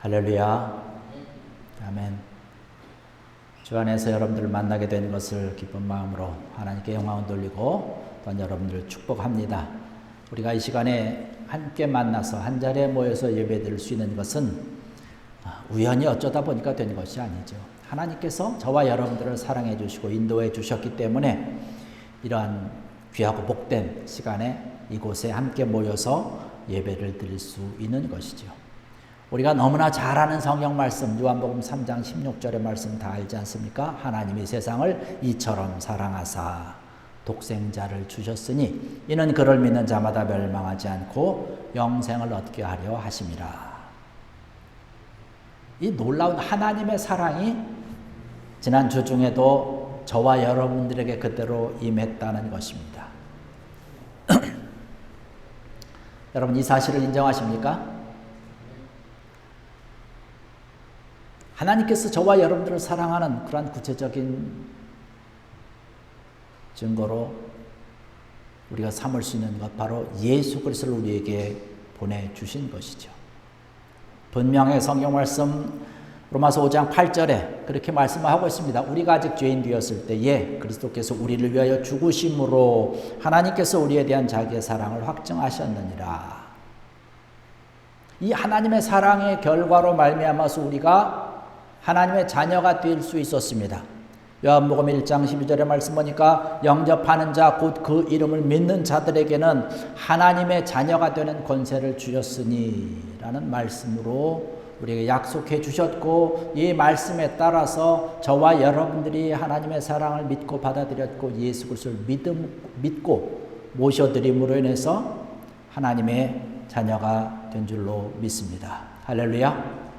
할렐루야. 아멘. 주 안에서 여러분들을 만나게 된 것을 기쁜 마음으로 하나님께 영광을 돌리고 또한 여러분들을 축복합니다. 우리가 이 시간에 함께 만나서 한 자리에 모여서 예배드릴 수 있는 것은 우연히 어쩌다 보니까 된 것이 아니죠. 하나님께서 저와 여러분들을 사랑해 주시고 인도해 주셨기 때문에 이러한 귀하고 복된 시간에 이곳에 함께 모여서 예배를 드릴 수 있는 것이죠. 우리가 너무나 잘 아는 성경 말씀 요한복음 3장 16절의 말씀 다 알지 않습니까? 하나님이 세상을 이처럼 사랑하사 독생자를 주셨으니 이는 그를 믿는 자마다 멸망하지 않고 영생을 얻게 하려 하심이라. 이 놀라운 하나님의 사랑이 지난 주 중에도 저와 여러분들에게 그대로 임했다는 것입니다. 여러분 이 사실을 인정하십니까? 하나님께서 저와 여러분들을 사랑하는 그러한 구체적인 증거로 우리가 삼을 수 있는 것 바로 예수 그리스도를 우리에게 보내 주신 것이죠. 분명히 성경 말씀 로마서 5장 8절에 그렇게 말씀하고 있습니다. 우리가 아직 죄인 되었을 때에 그리스도께서 우리를 위하여 죽으심으로 하나님께서 우리에 대한 자기의 사랑을 확증하셨느니라. 이 하나님의 사랑의 결과로 말미암아서 우리가 하나님의 자녀가 될 수 있었습니다. 요한복음 1장 12절의 말씀 보니까 영접하는 자 곧 그 이름을 믿는 자들에게는 하나님의 자녀가 되는 권세를 주셨으니라는 말씀으로 우리에게 약속해 주셨고 이 말씀에 따라서 저와 여러분들이 하나님의 사랑을 믿고 받아들였고 예수 그리스도를 믿음 믿고 모셔드림으로 인해서 하나님의 자녀가 된 줄로 믿습니다. 할렐루야.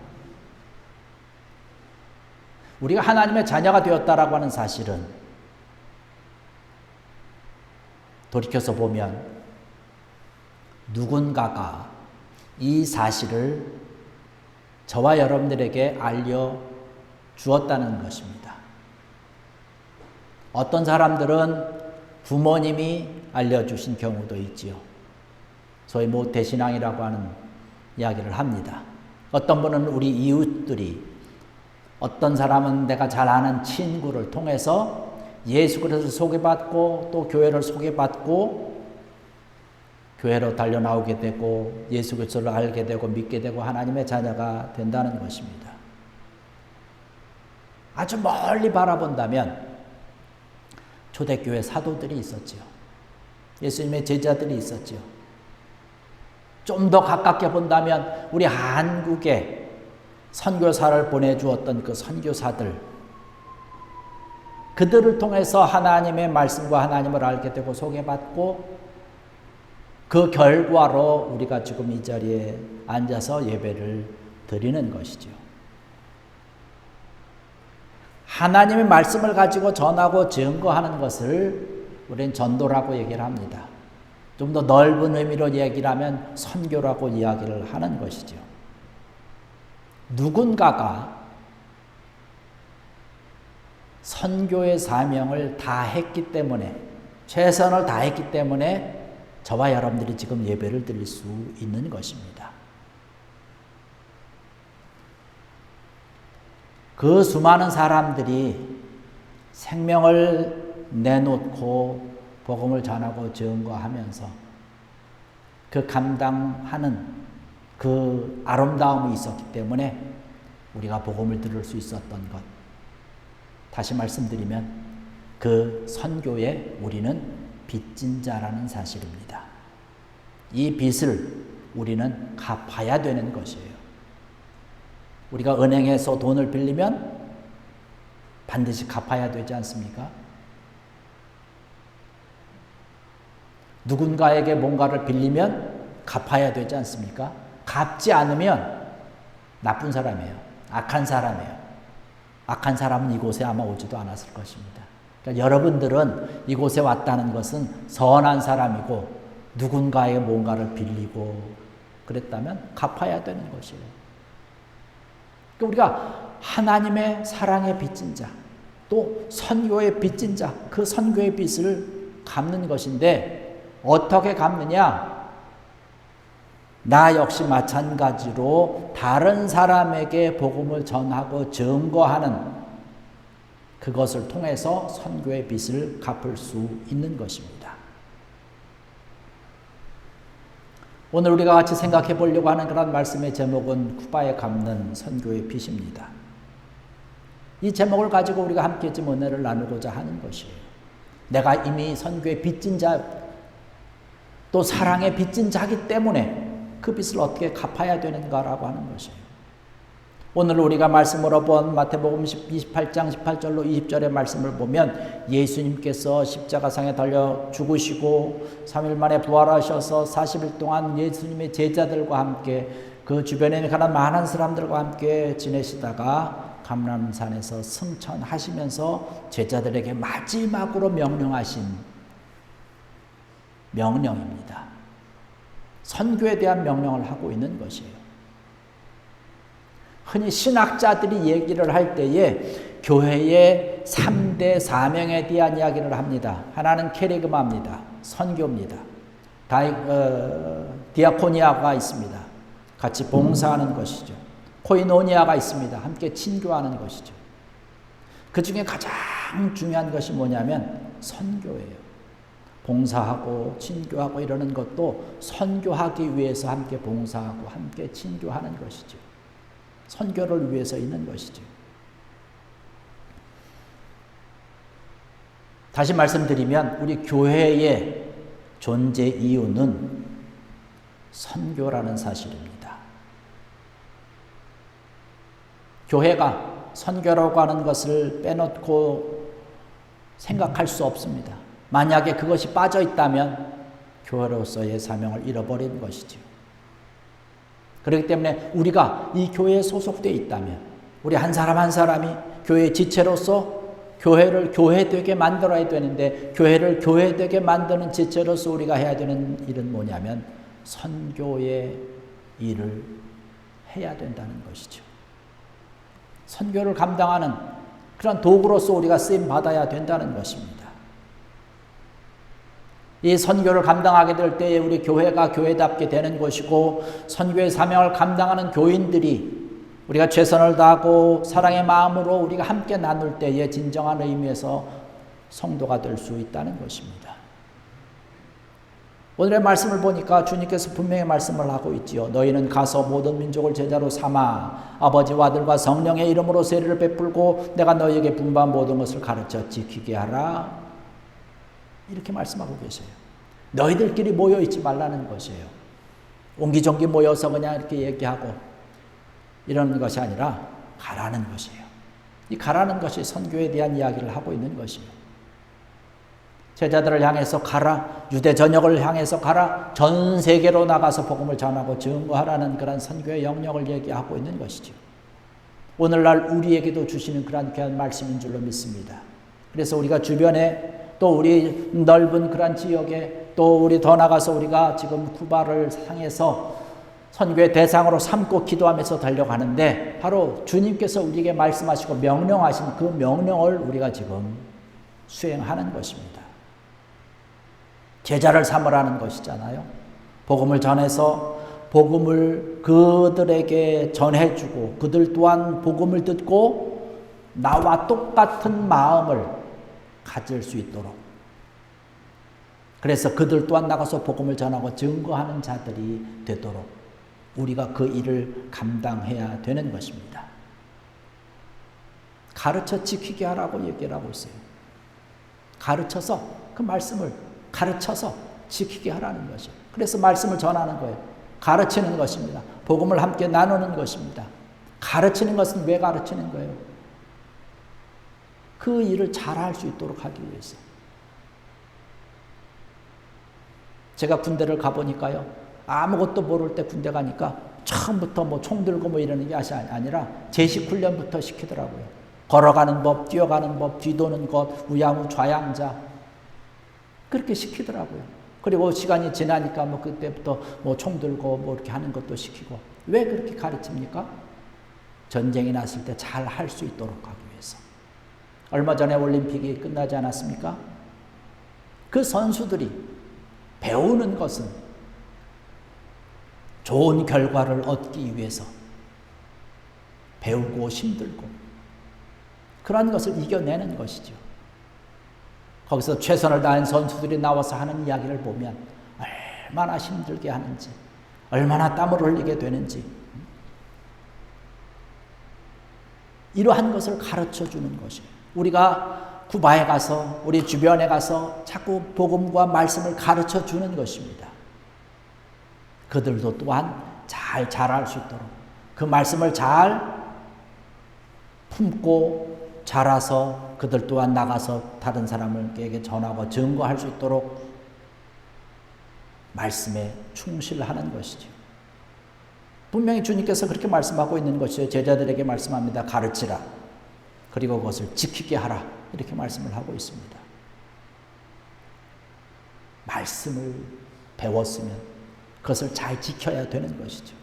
우리가 하나님의 자녀가 되었다라고 하는 사실은 돌이켜서 보면 누군가가 이 사실을 저와 여러분들에게 알려 주었다는 것입니다. 어떤 사람들은 부모님이 알려주신 경우도 있지요. 소위 모태신앙이라고 하는 이야기를 합니다. 어떤 분은 우리 이웃들이 어떤 사람은 내가 잘 아는 친구를 통해서 예수 그리스도 소개받고 또 교회를 소개받고 교회로 달려 나오게 되고 예수 그리스도를 알게 되고 믿게 되고 하나님의 자녀가 된다는 것입니다. 아주 멀리 바라본다면 초대교회 사도들이 있었지요. 예수님의 제자들이 있었지요. 좀 더 가깝게 본다면 우리 한국에 선교사를 보내주었던 그 선교사들 그들을 통해서 하나님의 말씀과 하나님을 알게 되고 소개받고 그 결과로 우리가 지금 이 자리에 앉아서 예배를 드리는 것이죠. 하나님의 말씀을 가지고 전하고 증거하는 것을 우리는 전도라고 얘기를 합니다. 좀 더 넓은 의미로 얘기를 하면 선교라고 이야기를 하는 것이죠. 누군가가 선교의 사명을 다 했기 때문에 최선을 다했기 때문에 저와 여러분들이 지금 예배를 드릴 수 있는 것입니다. 그 수많은 사람들이 생명을 내놓고 복음을 전하고 증거하면서 그 감당하는 그 아름다움이 있었기 때문에 우리가 복음을 들을 수 있었던 것. 다시 말씀드리면 그 선교에 우리는 빚진 자라는 사실입니다. 이 빚을 우리는 갚아야 되는 것이에요. 우리가 은행에서 돈을 빌리면 반드시 갚아야 되지 않습니까? 누군가에게 뭔가를 빌리면 갚아야 되지 않습니까? 갚지 않으면 나쁜 사람이에요. 악한 사람이에요. 악한 사람은 이곳에 아마 오지도 않았을 것입니다. 그러니까 여러분들은 이곳에 왔다는 것은 선한 사람이고 누군가의 뭔가를 빌리고 그랬다면 갚아야 되는 것이에요. 그러니까 우리가 하나님의 사랑의 빚진 자, 또 선교의 빚진 자, 그 선교의 빚을 갚는 것인데 어떻게 갚느냐? 나 역시 마찬가지로 다른 사람에게 복음을 전하고 증거하는 그것을 통해서 선교의 빚을 갚을 수 있는 것입니다. 오늘 우리가 같이 생각해 보려고 하는 그런 말씀의 제목은 쿠바에 갚는 선교의 빚입니다. 이 제목을 가지고 우리가 함께 좀 은혜를 나누고자 하는 것이에요. 내가 이미 선교의 빚진 자, 또 사랑의 빚진 자기 때문에 그 빚을 어떻게 갚아야 되는가라고 하는 것이에요. 오늘 우리가 말씀으로 본 마태복음 28장 18절로 20절의 말씀을 보면 예수님께서 십자가상에 달려 죽으시고 3일 만에 부활하셔서 40일 동안 예수님의 제자들과 함께 그 주변에 가는 많은 사람들과 함께 지내시다가 감람산에서 승천하시면서 제자들에게 마지막으로 명령하신 명령입니다. 선교에 대한 명령을 하고 있는 것이에요. 흔히 신학자들이 얘기를 할 때에 교회의 3대 사명에 대한 이야기를 합니다. 하나는 캐리그마입니다. 선교입니다. 다이, 어, 디아코니아가 있습니다. 같이 봉사하는 것이죠. 코이노니아가 있습니다. 함께 친교하는 것이죠. 그 중에 가장 중요한 것이 뭐냐면 선교예요. 봉사하고 친교하고 이러는 것도 선교하기 위해서 함께 봉사하고 함께 친교하는 것이죠. 선교를 위해서 있는 것이죠. 다시 말씀드리면 우리 교회의 존재 이유는 선교라는 사실입니다. 교회가 선교라고 하는 것을 빼놓고 생각할 수 없습니다. 만약에 그것이 빠져 있다면 교회로서의 사명을 잃어버린 것이죠. 그렇기 때문에 우리가 이 교회에 소속되어 있다면 우리 한 사람 한 사람이 교회 지체로서 교회를 교회되게 만들어야 되는데 교회를 교회되게 만드는 지체로서 우리가 해야 되는 일은 뭐냐면 선교의 일을 해야 된다는 것이죠. 선교를 감당하는 그런 도구로서 우리가 쓰임 받아야 된다는 것입니다. 이 선교를 감당하게 될 때에 우리 교회가 교회답게 되는 것이고 선교의 사명을 감당하는 교인들이 우리가 최선을 다하고 사랑의 마음으로 우리가 함께 나눌 때에 진정한 의미에서 성도가 될 수 있다는 것입니다. 오늘의 말씀을 보니까 주님께서 분명히 말씀을 하고 있지요. 너희는 가서 모든 민족을 제자로 삼아 아버지와 아들과 성령의 이름으로 세례를 베풀고 내가 너희에게 분반 모든 것을 가르쳐 지키게 하라. 이렇게 말씀하고 계세요. 너희들끼리 모여 있지 말라는 것이에요. 옹기종기 모여서 그냥 이렇게 얘기하고 이러는 것이 아니라 가라는 것이에요. 이 가라는 것이 선교에 대한 이야기를 하고 있는 것이에요. 제자들을 향해서 가라, 유대 전역을 향해서 가라, 전 세계로 나가서 복음을 전하고 증거하라는 그런 선교의 영역을 얘기하고 있는 것이죠. 오늘날 우리에게도 주시는 그런 귀한 말씀인 줄로 믿습니다. 그래서 우리가 주변에 또 우리 넓은 그런 지역에 또 우리 더 나가서 우리가 지금 쿠바를 향해서 선교의 대상으로 삼고 기도하면서 달려가는데 바로 주님께서 우리에게 말씀하시고 명령하신 그 명령을 우리가 지금 수행하는 것입니다. 제자를 삼으라는 것이잖아요. 복음을 전해서 복음을 그들에게 전해주고 그들 또한 복음을 듣고 나와 똑같은 마음을 가질 수 있도록 그래서 그들 또한 나가서 복음을 전하고 증거하는 자들이 되도록 우리가 그 일을 감당해야 되는 것입니다. 가르쳐 지키게 하라고 얘기를 하고 있어요. 가르쳐서 그 말씀을 가르쳐서 지키게 하라는 것이에요. 그래서 말씀을 전하는 거예요. 가르치는 것입니다. 복음을 함께 나누는 것입니다. 가르치는 것은 왜 가르치는 거예요? 그 일을 잘 할 수 있도록 하기 위해서. 제가 군대를 가보니까요. 아무것도 모를 때 군대 가니까 처음부터 뭐 총 들고 뭐 이러는 게 아니라 제식 훈련부터 시키더라고요. 걸어가는 법, 뛰어가는 법, 뒤도는 것, 우양우 좌양자. 그렇게 시키더라고요. 그리고 시간이 지나니까 뭐 그때부터 뭐 총 들고 뭐 이렇게 하는 것도 시키고. 왜 그렇게 가르칩니까? 전쟁이 났을 때 잘 할 수 있도록 하기 위해서. 얼마 전에 올림픽이 끝나지 않았습니까? 그 선수들이 배우는 것은 좋은 결과를 얻기 위해서 배우고 힘들고 그러한 것을 이겨내는 것이죠. 거기서 최선을 다한 선수들이 나와서 하는 이야기를 보면 얼마나 힘들게 하는지, 얼마나 땀을 흘리게 되는지, 이러한 것을 가르쳐 주는 것이에요. 우리가 쿠바에 가서, 우리 주변에 가서 자꾸 복음과 말씀을 가르쳐 주는 것입니다. 그들도 또한 잘 자랄 수 있도록 그 말씀을 잘 품고 자라서 그들 또한 나가서 다른 사람에게 전하고 증거할 수 있도록 말씀에 충실하는 것이죠. 분명히 주님께서 그렇게 말씀하고 있는 것이요. 제자들에게 말씀합니다. 가르치라. 그리고 그것을 지키게 하라. 이렇게 말씀을 하고 있습니다. 말씀을 배웠으면 그것을 잘 지켜야 되는 것이죠.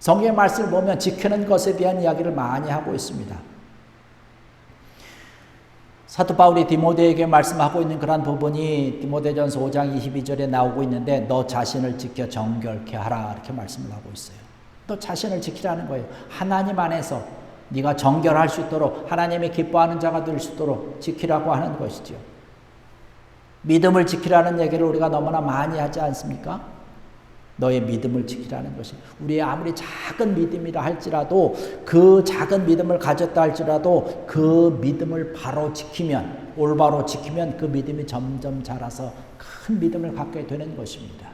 성경의 말씀을 보면 지키는 것에 대한 이야기를 많이 하고 있습니다. 사도 바울이 디모데에게 말씀하고 있는 그러한 부분이 디모데전서 5장 22절에 나오고 있는데 너 자신을 지켜 정결케 하라 이렇게 말씀을 하고 있어요. 너 자신을 지키라는 거예요. 하나님 안에서 네가 정결할 수 있도록 하나님이 기뻐하는 자가 될 수 있도록 지키라고 하는 것이죠. 믿음을 지키라는 얘기를 우리가 너무나 많이 하지 않습니까? 너의 믿음을 지키라는 것이 우리의 아무리 작은 믿음이라 할지라도 그 작은 믿음을 가졌다 할지라도 그 믿음을 바로 지키면 올바로 지키면 그 믿음이 점점 자라서 큰 믿음을 갖게 되는 것입니다.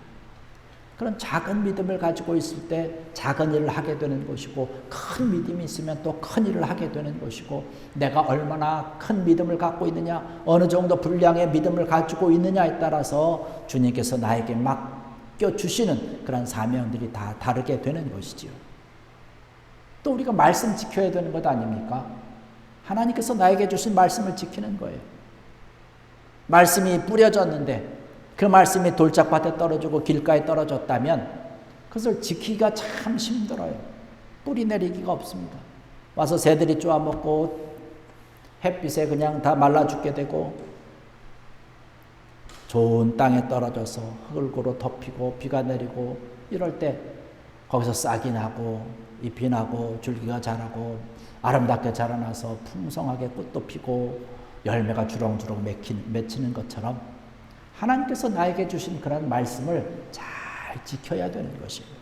그런 작은 믿음을 가지고 있을 때 작은 일을 하게 되는 것이고 큰 믿음이 있으면 또 큰 일을 하게 되는 것이고 내가 얼마나 큰 믿음을 갖고 있느냐 어느 정도 분량의 믿음을 가지고 있느냐에 따라서 주님께서 나에게 맡겨 주시는 그런 사명들이 다 다르게 되는 것이지요. 또 우리가 말씀 지켜야 되는 것 아닙니까? 하나님께서 나에게 주신 말씀을 지키는 거예요. 말씀이 뿌려졌는데 그 말씀이 돌짝밭에 떨어지고 길가에 떨어졌다면 그것을 지키기가 참 힘들어요. 뿌리 내리기가 없습니다. 와서 새들이 쪼아먹고 햇빛에 그냥 다 말라 죽게 되고 좋은 땅에 떨어져서 흙으로 덮이고 비가 내리고 이럴 때 거기서 싹이 나고 잎이 나고 줄기가 자라고 아름답게 자라나서 풍성하게 꽃도 피고 열매가 주렁주렁 맺히는 것처럼 하나님께서 나에게 주신 그런 말씀을 잘 지켜야 되는 것입니다.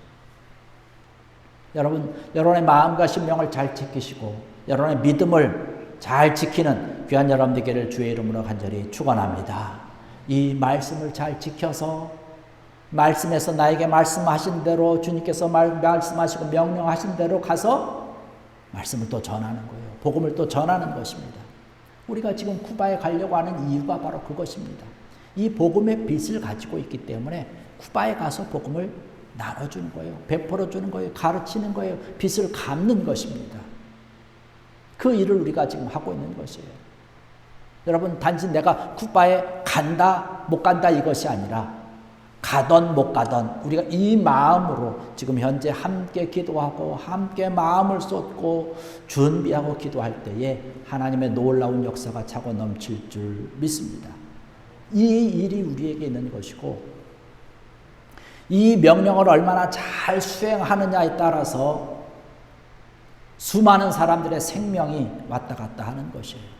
여러분, 여러분의 마음과 심령을 잘 지키시고 여러분의 믿음을 잘 지키는 귀한 여러분들께를 주의 이름으로 간절히 축원합니다. 이 말씀을 잘 지켜서 말씀에서 나에게 말씀하신 대로 주님께서 말, 말씀하시고 명령하신 대로 가서 말씀을 또 전하는 거예요. 복음을 또 전하는 것입니다. 우리가 지금 쿠바에 가려고 하는 이유가 바로 그것입니다. 이 복음의 빛을 가지고 있기 때문에 쿠바에 가서 복음을 나눠주는 거예요. 베풀어 주는 거예요. 가르치는 거예요. 빛을 갚는 것입니다. 그 일을 우리가 지금 하고 있는 것이에요. 여러분, 단지 내가 쿠바에 간다, 못 간다 이것이 아니라 가던 못 가던 우리가 이 마음으로 지금 현재 함께 기도하고 함께 마음을 쏟고 준비하고 기도할 때에 하나님의 놀라운 역사가 차고 넘칠 줄 믿습니다. 이 일이 우리에게 있는 것이고 이 명령을 얼마나 잘 수행하느냐에 따라서 수많은 사람들의 생명이 왔다 갔다 하는 것이에요.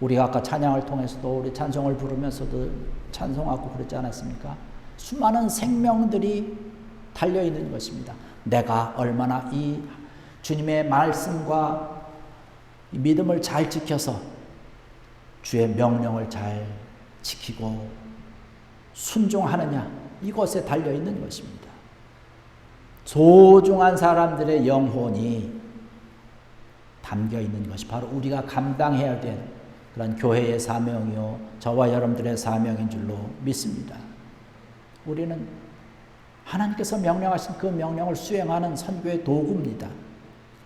우리가 아까 찬양을 통해서도 우리 찬송을 부르면서도 찬송하고 그러지 않았습니까? 수많은 생명들이 달려 있는 것입니다. 내가 얼마나 이 주님의 말씀과 믿음을 잘 지켜서 주의 명령을 잘 지키고 순종하느냐 이것에 달려 있는 것입니다. 소중한 사람들의 영혼이 담겨 있는 것이 바로 우리가 감당해야 될 그런 교회의 사명이요 저와 여러분들의 사명인 줄로 믿습니다. 우리는 하나님께서 명령하신 그 명령을 수행하는 선교의 도구입니다.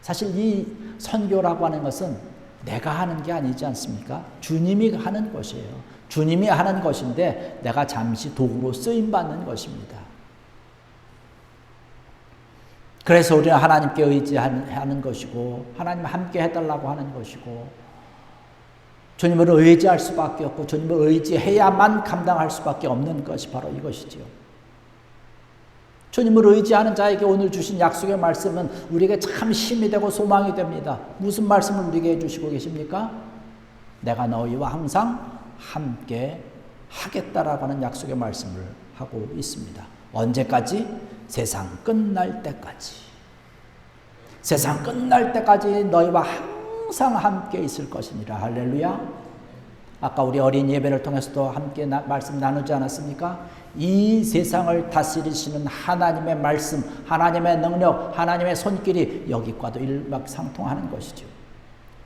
사실 이 선교라고 하는 것은 내가 하는 게 아니지 않습니까? 주님이 하는 것이에요. 주님이 하는 것인데 내가 잠시 도구로 쓰임 받는 것입니다. 그래서 우리는 하나님께 의지하는 것이고 하나님 함께 해달라고 하는 것이고 주님을 의지할 수밖에 없고 주님을 의지해야만 감당할 수밖에 없는 것이 바로 이것이지요. 주님을 의지하는 자에게 오늘 주신 약속의 말씀은 우리에게 참 힘이 되고 소망이 됩니다. 무슨 말씀을 우리에게 해주시고 계십니까? 내가 너희와 항상 함께 하겠다라고 하는 약속의 말씀을 하고 있습니다. 언제까지? 세상 끝날 때까지. 세상 끝날 때까지 너희와 항상 함께 있을 것이니라. 할렐루야. 아까 우리 어린 예배를 통해서도 함께 나, 말씀 나누지 않았습니까? 이 세상을 다스리시는 하나님의 말씀, 하나님의 능력, 하나님의 손길이 여기과도 일맥상통하는 것이죠.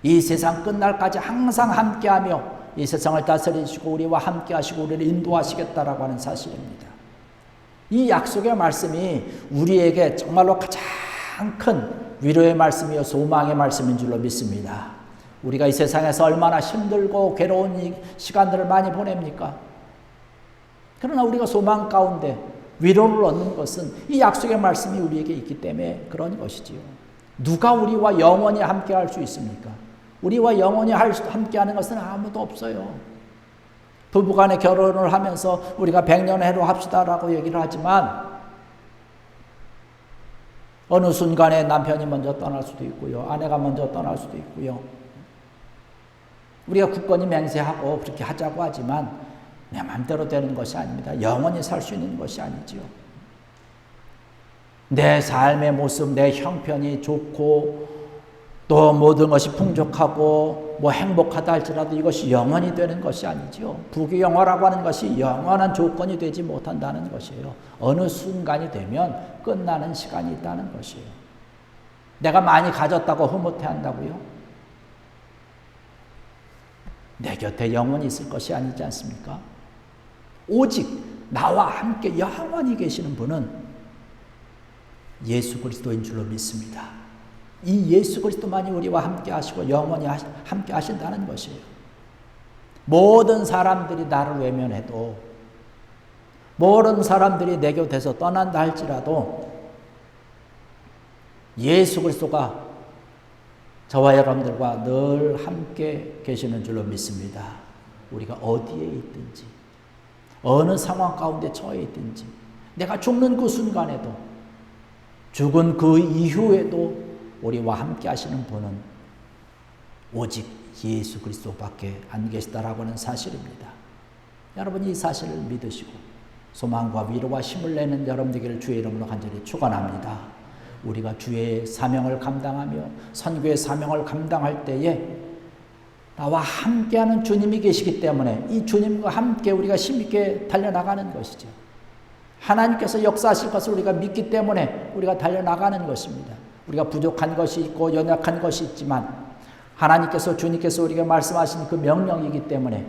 이 세상 끝날까지 항상 함께하며 이 세상을 다스리시고 우리와 함께하시고 우리를 인도하시겠다라고 하는 사실입니다. 이 약속의 말씀이 우리에게 정말로 가장 큰 위로의 말씀이요 소망의 말씀인 줄로 믿습니다. 우리가 이 세상에서 얼마나 힘들고 괴로운 시간들을 많이 보냅니까? 그러나 우리가 소망 가운데 위로를 얻는 것은 이 약속의 말씀이 우리에게 있기 때문에 그런 것이지요. 누가 우리와 영원히 함께 할 수 있습니까? 우리와 영원히 함께 하는 것은 아무도 없어요. 부부 간에 결혼을 하면서 우리가 100년 해로 합시다라고 얘기를 하지만 어느 순간에 남편이 먼저 떠날 수도 있고요. 아내가 먼저 떠날 수도 있고요. 우리가 굳건히 맹세하고 그렇게 하자고 하지만 내 마음대로 되는 것이 아닙니다. 영원히 살 수 있는 것이 아니지요. 내 삶의 모습, 내 형편이 좋고 또 모든 것이 풍족하고 뭐 행복하다 할지라도 이것이 영원히 되는 것이 아니지요. 부귀영화라고 하는 것이 영원한 조건이 되지 못한다는 것이에요. 어느 순간이 되면 끝나는 시간이 있다는 것이에요. 내가 많이 가졌다고 흐뭇해 한다고요? 내 곁에 영원히 있을 것이 아니지 않습니까? 오직 나와 함께 영원히 계시는 분은 예수 그리스도인 줄로 믿습니다. 이 예수 그리스도만이 우리와 함께 하시고 영원히 함께 하신다는 것이에요. 모든 사람들이 나를 외면해도 모든 사람들이 내 곁에서 떠난다 할지라도 예수 그리스도가 저와 여러분들과 늘 함께 계시는 줄로 믿습니다. 우리가 어디에 있든지, 어느 상황 가운데 처해 있든지, 내가 죽는 그 순간에도, 죽은 그 이후에도 우리와 함께 하시는 분은 오직 예수 그리스도밖에 안 계시다라고 하는 사실입니다. 여러분 이 사실을 믿으시고 소망과 위로와 힘을 내는 여러분들에게 주의 이름으로 간절히 축원합니다. 우리가 주의 사명을 감당하며 선교의 사명을 감당할 때에 나와 함께하는 주님이 계시기 때문에 이 주님과 함께 우리가 힘있게 달려나가는 것이죠. 하나님께서 역사하실 것을 우리가 믿기 때문에 우리가 달려나가는 것입니다. 우리가 부족한 것이 있고 연약한 것이 있지만 하나님께서 주님께서 우리가 말씀하신 그 명령이기 때문에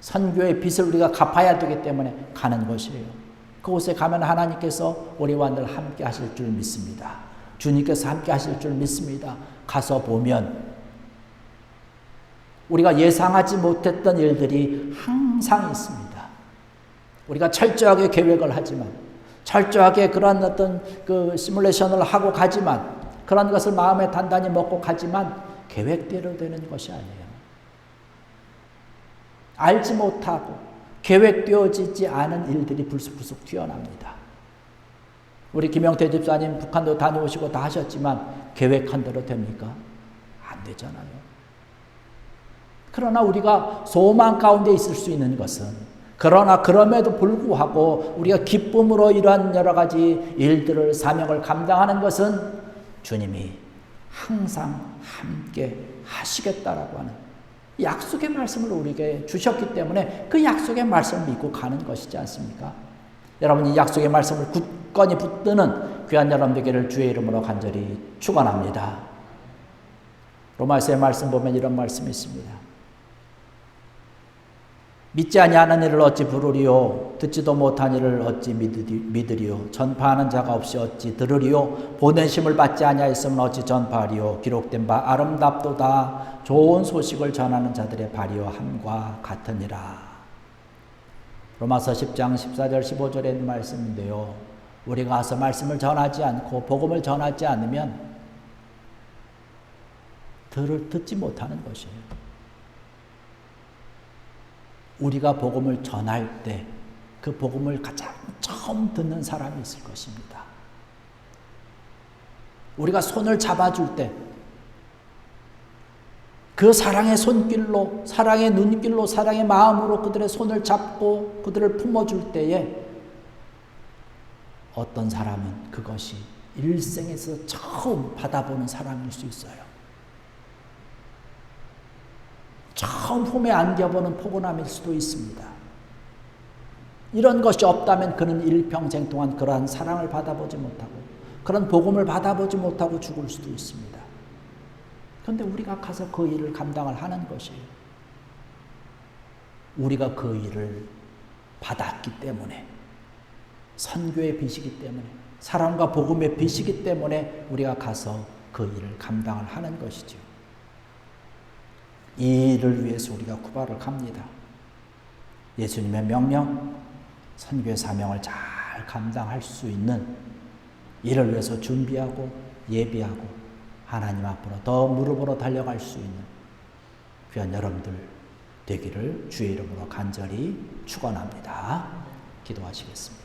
선교의 빚을 우리가 갚아야 되기 때문에 가는 것이에요. 그곳에 가면 하나님께서 우리와 늘 함께 하실 줄 믿습니다. 주님께서 함께 하실 줄 믿습니다. 가서 보면 우리가 예상하지 못했던 일들이 항상 있습니다. 우리가 철저하게 계획을 하지만, 철저하게 그런 어떤 그 시뮬레이션을 하고 가지만, 그런 것을 마음에 단단히 먹고 가지만, 계획대로 되는 것이 아니에요. 알지 못하고, 계획되어지지 않은 일들이 불쑥불쑥 튀어납니다. 우리 김영태 집사님 북한도 다녀오시고 다 하셨지만 계획한 대로 됩니까? 안 되잖아요. 그러나 우리가 소망 가운데 있을 수 있는 것은 그러나 그럼에도 불구하고 우리가 기쁨으로 이러한 여러 가지 일들을 사명을 감당하는 것은 주님이 항상 함께 하시겠다라고 하는 약속의 말씀을 우리에게 주셨기 때문에 그 약속의 말씀을 믿고 가는 것이지 않습니까? 여러분 이 약속의 말씀을 굳건히 붙드는 귀한 여러분들께를 주의 이름으로 간절히 축원합니다. 로마서의 말씀 보면 이런 말씀이 있습니다. 믿지 아니하는 일을 어찌 부르리요? 듣지도 못한 일을 어찌 믿으리요? 전파하는 자가 없이 어찌 들으리요? 보내심을 받지 아니하였으면 어찌 전파하리요? 기록된 바 아름답도다. 좋은 소식을 전하는 자들의 발이요 함과 같으니라. 로마서 10장 14절 15절의 말씀인데요. 우리가 가서 말씀을 전하지 않고 복음을 전하지 않으면 들을 듣지 못하는 것이에요 우리가 복음을 전할 때 그 복음을 가장 처음 듣는 사람이 있을 것입니다. 우리가 손을 잡아줄 때, 그 사랑의 손길로, 사랑의 눈길로, 사랑의 마음으로 그들의 손을 잡고 그들을 품어줄 때에 어떤 사람은 그것이 일생에서 처음 받아보는 사랑일 수 있어요. 처음 품에 안겨보는 포근함일 수도 있습니다. 이런 것이 없다면 그는 일평생 동안 그러한 사랑을 받아보지 못하고 그런 복음을 받아보지 못하고 죽을 수도 있습니다. 그런데 우리가 가서 그 일을 감당을 하는 것이에요. 우리가 그 일을 받았기 때문에 선교의 빛이기 때문에 사랑과 복음의 빛이기 때문에 우리가 가서 그 일을 감당을 하는 것이죠. 이 일을 위해서 우리가 쿠바를 갑니다. 예수님의 명령, 선교의 사명을 잘 감당할 수 있는 이를 위해서 준비하고 예비하고 하나님 앞으로 더 무릎으로 달려갈 수 있는 귀한 여러분들 되기를 주의 이름으로 간절히 축원합니다. 기도하시겠습니다.